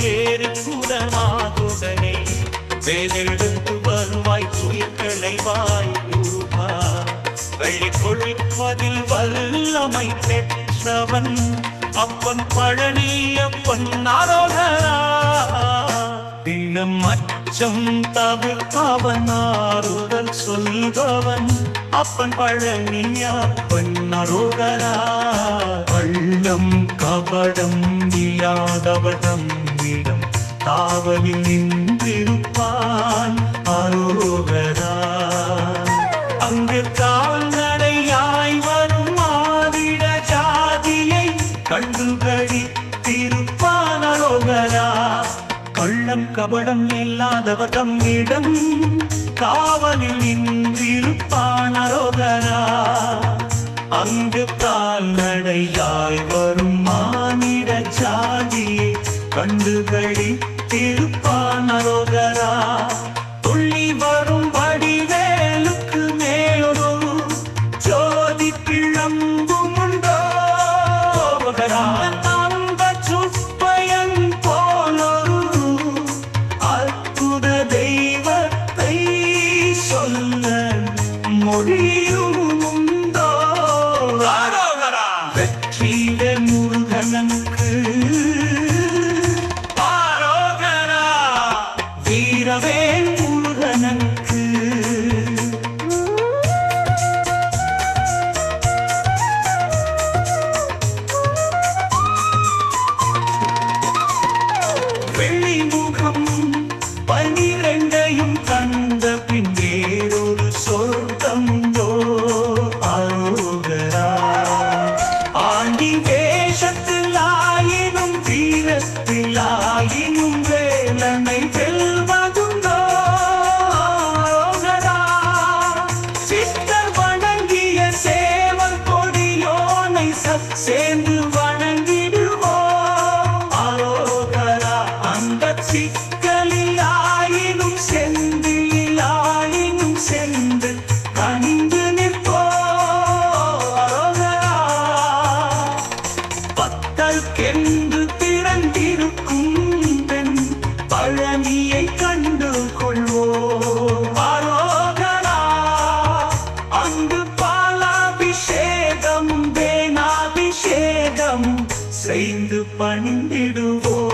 வேறு குலமாகுதனை வேலெடுத்து வருவாய் துயிர்களை வாய் உருவா வெள்ளி கொள்வதில் வல்லமை பெற்றவன் அப்பன் பழனியப்பன் நாரோகரா தினம் மற்ற அச்சம் தவிர்ப்பவன் ஆறுதல் சொல்பவன். அப்பன் பழனியப்பன் அரோகரா பள்ளம் கபடம் இல்லாதவனம் இடம். தாவலில் நின்றிருப்பான் அரோகரா கள்ளம் கபடம் இல்லாதவர் தம்மிடம் காவலில் நின்றிருப்பான் அரோகரா. அங்கு கால்நடையாய் வரும் மானிட சாதியை கண்டுகளி சொல்ல மொழியும் உண்டோ? வெற்றிட முருகனுக்கு வீரவேல் முருகனுக்கு. வெள்ளி முகம் வேஷத்தில் வாழ்க்கென்று திறந்திருக்கும் பழனியை கண்டு கொள்வோம். அரோகரா அங்கு பாலாபிஷேகம் தேனாபிஷேகம் செய்து பணிந்திடுவோம்